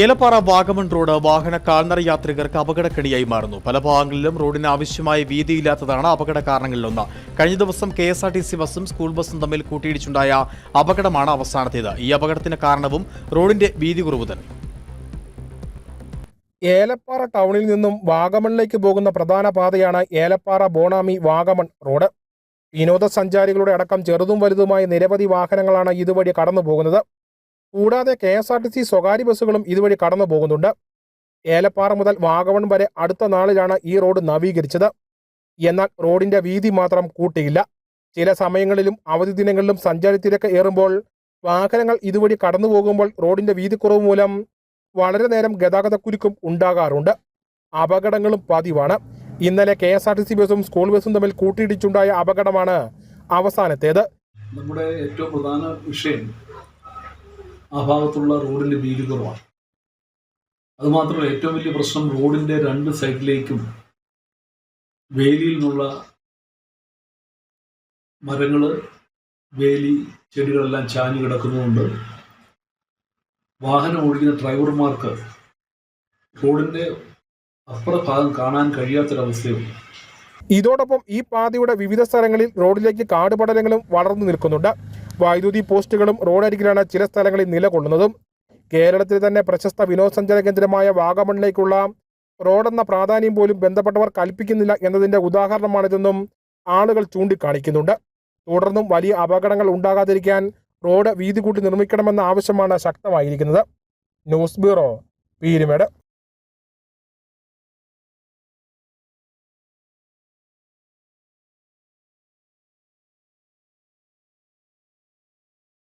Elappara Vagamon road വാഹന കാൽനട യാത്രികർക്ക് അപകടക്കെണിയായി മാറുന്നു. പല ഭാഗങ്ങളിലും റോഡിന് ആവശ്യമായ വീതിയില്ലാത്തതാണ് അപകട കാരണങ്ങളിലൊന്ന്. കഴിഞ്ഞ ദിവസം K S R T C school ബസ്സും തമ്മിൽ കൂട്ടിയിടിച്ചുണ്ടായ അപകടമാണ് അവസാനത്തേത്. ഈ അപകടത്തിന് കാരണവും റോഡിന്റെ വീതി കുറവ് തന്നെ ഏലപ്പാറ ടൗണിൽ നിന്നും വാഗമണിലേക്ക് പോകുന്ന പ്രധാന പാതയാണ് ഏലപ്പാറ ബോണാമി വാഗമൺ റോഡ്. വിനോദസഞ്ചാരികളുടെ അടക്കം ചെറുതും വലുതുമായ നിരവധി വാഹനങ്ങളാണ് ഇതുവഴി കടന്നു പോകുന്നത് കൂടാതെ K S R T C സ്വകാര്യ ബസ്സുകളും ഇതുവഴി കടന്നു പോകുന്നുണ്ട്. ഏലപ്പാറ മുതൽ വാഗവൺ വരെ അടുത്ത നാളിലാണ് ഈ റോഡ് നവീകരിച്ചത്. എന്നാൽ റോഡിന്റെ വീതി മാത്രം കൂട്ടിയില്ല. ചില സമയങ്ങളിലും അവധി ദിനങ്ങളിലും സഞ്ചാരത്തിലൊക്കെ ഏറുമ്പോൾ വാഹനങ്ങൾ ഇതുവഴി കടന്നു പോകുമ്പോൾ റോഡിന്റെ വീതിക്കുറവ് മൂലം വളരെ നേരം ഗതാഗതക്കുരുക്കും ഉണ്ടാകാറുണ്ട്. അപകടങ്ങളും പതിവാണ്. ഇന്നലെ K S R T C ബസും സ്കൂൾ ബസ്സും തമ്മിൽ കൂട്ടിയിടിച്ചുണ്ടായ അപകടമാണ് അവസാനത്തേത്. നമ്മുടെ ഏറ്റവും പ്രധാന വിഷയം ആ ഭാഗത്തുള്ള റോഡിന്റെ വീതി കുറവാണ് അതുമാത്രമല്ല ഏറ്റവും വലിയ പ്രശ്നം റോഡിന്റെ രണ്ട് സൈഡിലേക്കും വേലിയിൽ നിന്നുള്ള മരങ്ങൾ വേലി ചെടികളെല്ലാം ചാഞ്ഞു കിടക്കുന്നതുകൊണ്ട് വാഹനം ഓടിക്കുന്ന ഡ്രൈവർമാർക്ക് റോഡിന്റെ അപ്പുറ ഭാഗം കാണാൻ കഴിയാത്തൊരവസ്ഥയുണ്ട്. ഇതോടൊപ്പം ഈ പാതയുടെ വിവിധ സ്ഥലങ്ങളിൽ റോഡിലേക്ക് കാടുപടലങ്ങളും വളർന്നു നിൽക്കുന്നുണ്ട്. വൈദ്യുതി പോസ്റ്റുകളും റോഡരികിലാണ് ചില സ്ഥലങ്ങളിൽ നിലകൊള്ളുന്നതും. കേരളത്തിൽ തന്നെ പ്രശസ്ത വിനോദസഞ്ചാര കേന്ദ്രമായ വാഗമണിലേക്കുള്ള റോഡെന്ന പ്രാധാന്യം പോലും ബന്ധപ്പെട്ടവർ കൽപ്പിക്കുന്നില്ല എന്നതിന്റെ ഉദാഹരണമാണിതെന്നും ആളുകൾ ചൂണ്ടിക്കാണിക്കുന്നുണ്ട്. തുടർന്നും വലിയ അപകടങ്ങൾ ഉണ്ടാകാതിരിക്കാൻ റോഡ് വീതി കൂട്ടി നിർമ്മിക്കണമെന്ന ആവശ്യമാണ് ശക്തമായിരിക്കുന്നത്. News bureau Peermade.